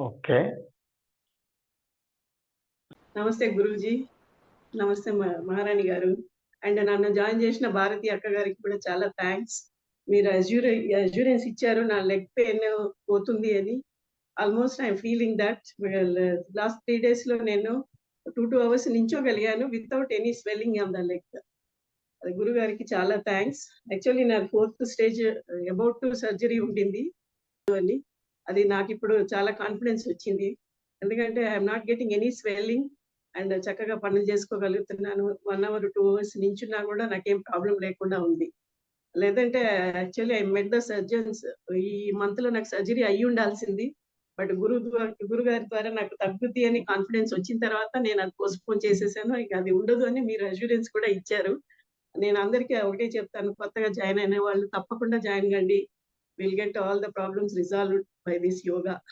Okay. నమస్తే గురూజీ. నమస్తే మ మహారాణి గారు. అండ్ నన్ను జాయిన్ చేసిన భారతి అక్క గారికి కూడా చాలా థ్యాంక్స్ మీరు అజ్యూరెన్స్ ఇచ్చారు. నా లెగ్ పెయిన్ పోతుంది అని. Almost I'm feeling that last three డేస్లో నేను 2, 2 hours నించోగలిగాను without any swelling on the leg. అది గురుగారికి చాలా థ్యాంక్స్ యాక్చువల్లీ నా fourth stage about to surgery ఉండింది. అని. అది నాకు ఇప్పుడు చాలా కాన్ఫిడెన్స్ వచ్చింది. ఎందుకంటే I not getting any swelling and చక్కగా పనులు చేసుకోగలుగుతున్నాను. వన్ అవర్, టూ అవర్స్ నించున్నా కూడా నాకేం ప్రాబ్లం లేకుండా ఉంది. లేదంటే actually I met the surgeons ఈ మంత్లో నాకు సర్జరీ అయ్యుండాల్సింది. బట్ గురు గురుగారి ద్వారా నాకు తగ్గుద్ది అని కాన్ఫిడెన్స్ వచ్చిన తర్వాత నేను అది పోస్ట్‌పోన్ చేసేసాను. ఇక అది ఉండదు అని మీరు అష్యూరెన్స్ కూడా ఇచ్చారు. నేను అందరికీ ఒకటే చెప్తాను. కొత్తగా జాయిన్ అయిన వాళ్ళు తప్పకుండా జాయిన్ కండి. Will get all the problems resolved by this yoga.